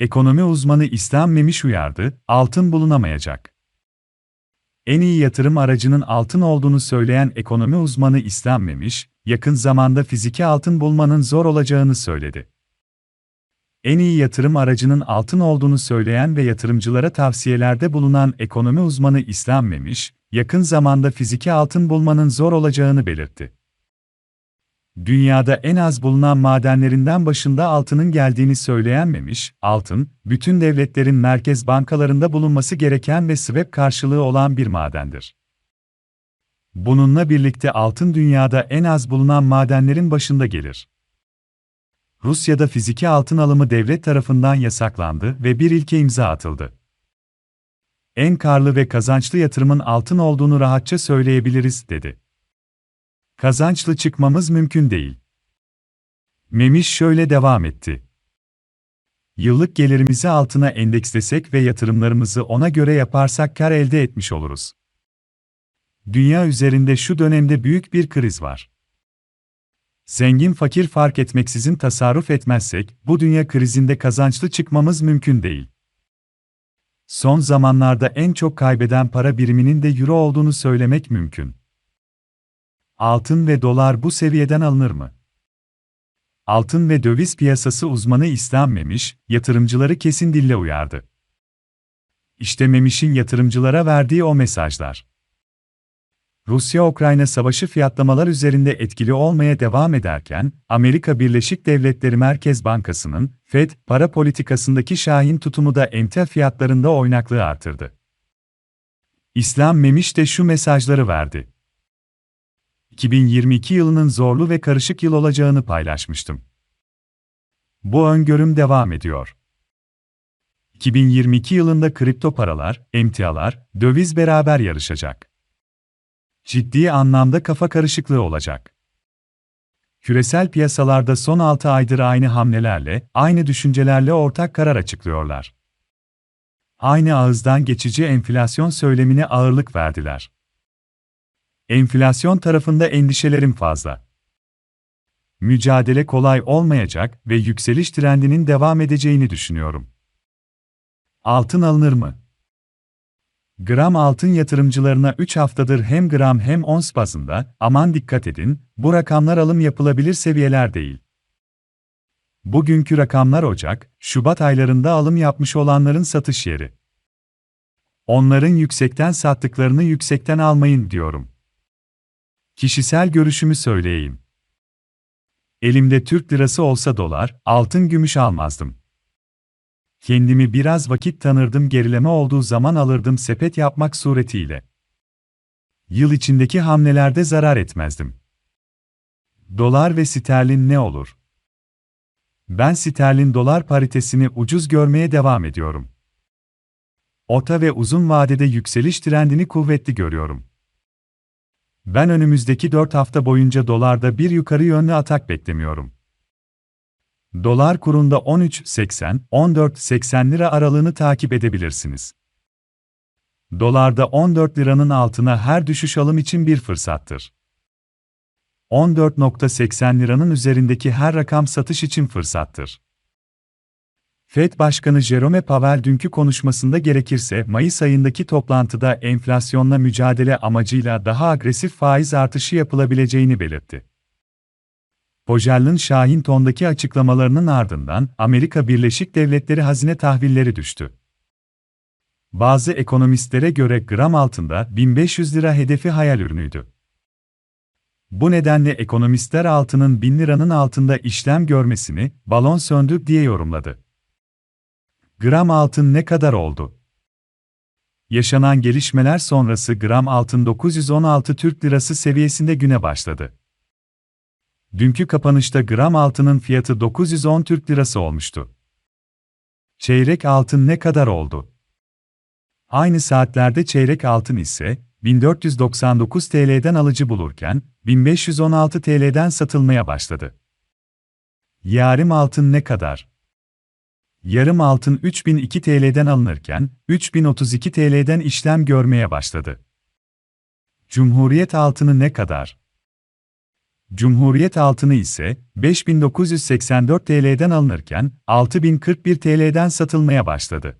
Ekonomi uzmanı İslam Memiş uyardı, altın bulunamayacak. En iyi yatırım aracının altın olduğunu söyleyen ekonomi uzmanı İslam Memiş, yakın zamanda fiziki altın bulmanın zor olacağını söyledi. En iyi yatırım aracının altın olduğunu söyleyen ve yatırımcılara tavsiyelerde bulunan ekonomi uzmanı İslam Memiş, yakın zamanda fiziki altın bulmanın zor olacağını belirtti. Dünyada en az bulunan madenlerinden başında altının geldiğini söyleyen Memiş, altın, bütün devletlerin merkez bankalarında bulunması gereken ve swap karşılığı olan bir madendir. Bununla birlikte altın dünyada en az bulunan madenlerin başında gelir. Rusya'da fiziki altın alımı devlet tarafından yasaklandı ve bir ilke imza atıldı. En karlı ve kazançlı yatırımın altın olduğunu rahatça söyleyebiliriz, dedi. Kazançlı çıkmamız mümkün değil. Memiş şöyle devam etti. Yıllık gelirimizi altına endekslesek ve yatırımlarımızı ona göre yaparsak kar elde etmiş oluruz. Dünya üzerinde şu dönemde büyük bir kriz var. Zengin fakir fark etmeksizin tasarruf etmezsek, bu dünya krizinde kazançlı çıkmamız mümkün değil. Son zamanlarda en çok kaybeden para biriminin de euro olduğunu söylemek mümkün. Altın ve dolar bu seviyeden alınır mı? Altın ve döviz piyasası uzmanı İslam Memiş, yatırımcıları kesin dille uyardı. İşte Memiş'in yatırımcılara verdiği o mesajlar. Rusya-Ukrayna savaşı fiyatlamalar üzerinde etkili olmaya devam ederken, Amerika Birleşik Devletleri Merkez Bankası'nın Fed para politikasındaki şahin tutumu da emtia fiyatlarında oynaklığı artırdı. İslam Memiş de şu mesajları verdi. 2022 yılının zorlu ve karışık yıl olacağını paylaşmıştım. Bu öngörüm devam ediyor. 2022 yılında kripto paralar, emtialar, döviz beraber yarışacak. Ciddi anlamda kafa karışıklığı olacak. Küresel piyasalarda son 6 aydır aynı hamlelerle, aynı düşüncelerle ortak karar açıklıyorlar. Aynı ağızdan geçici enflasyon söylemine ağırlık verdiler. Enflasyon tarafında endişelerim fazla. Mücadele kolay olmayacak ve yükseliş trendinin devam edeceğini düşünüyorum. Altın alınır mı? Gram altın yatırımcılarına 3 haftadır hem gram hem ons bazında, aman dikkat edin, bu rakamlar alım yapılabilir seviyeler değil. Bugünkü rakamlar Ocak, Şubat aylarında alım yapmış olanların satış yeri. Onların yüksekten sattıklarını yüksekten almayın diyorum. Kişisel görüşümü söyleyeyim. Elimde Türk lirası olsa dolar, altın gümüş almazdım. Kendimi biraz vakit tanırdım gerileme olduğu zaman alırdım sepet yapmak suretiyle. Yıl içindeki hamlelerde zarar etmezdim. Dolar ve sterlin ne olur? Ben sterlin dolar paritesini ucuz görmeye devam ediyorum. Orta ve uzun vadede yükseliş trendini kuvvetli görüyorum. Ben önümüzdeki 4 hafta boyunca dolarda bir yukarı yönlü atak beklemiyorum. Dolar kurunda 13.80-14.80 lira aralığını takip edebilirsiniz. Dolarda 14 liranın altına her düşüş alım için bir fırsattır. 14.80 liranın üzerindeki her rakam satış için fırsattır. Fed Başkanı Jerome Powell dünkü konuşmasında gerekirse Mayıs ayındaki toplantıda enflasyonla mücadele amacıyla daha agresif faiz artışı yapılabileceğini belirtti. Powell'ın Şahin tondaki açıklamalarının ardından Amerika Birleşik Devletleri hazine tahvilleri düştü. Bazı ekonomistlere göre gram altında 1500 lira hedefi hayal ürünüydü. Bu nedenle ekonomistler altının 1000 liranın altında işlem görmesini balon söndü diye yorumladı. Gram altın ne kadar oldu? Yaşanan gelişmeler sonrası gram altın 916 Türk Lirası seviyesinde güne başladı. Dünkü kapanışta gram altının fiyatı 910 Türk Lirası olmuştu. Çeyrek altın ne kadar oldu? Aynı saatlerde çeyrek altın ise 1499 TL'den alıcı bulurken 1516 TL'den satılmaya başladı. Yarım altın ne kadar? Yarım altın 3002 TL'den alınırken 3032 TL'den işlem görmeye başladı. Cumhuriyet altını ne kadar? Cumhuriyet altını ise 5984 TL'den alınırken 6041 TL'den satılmaya başladı.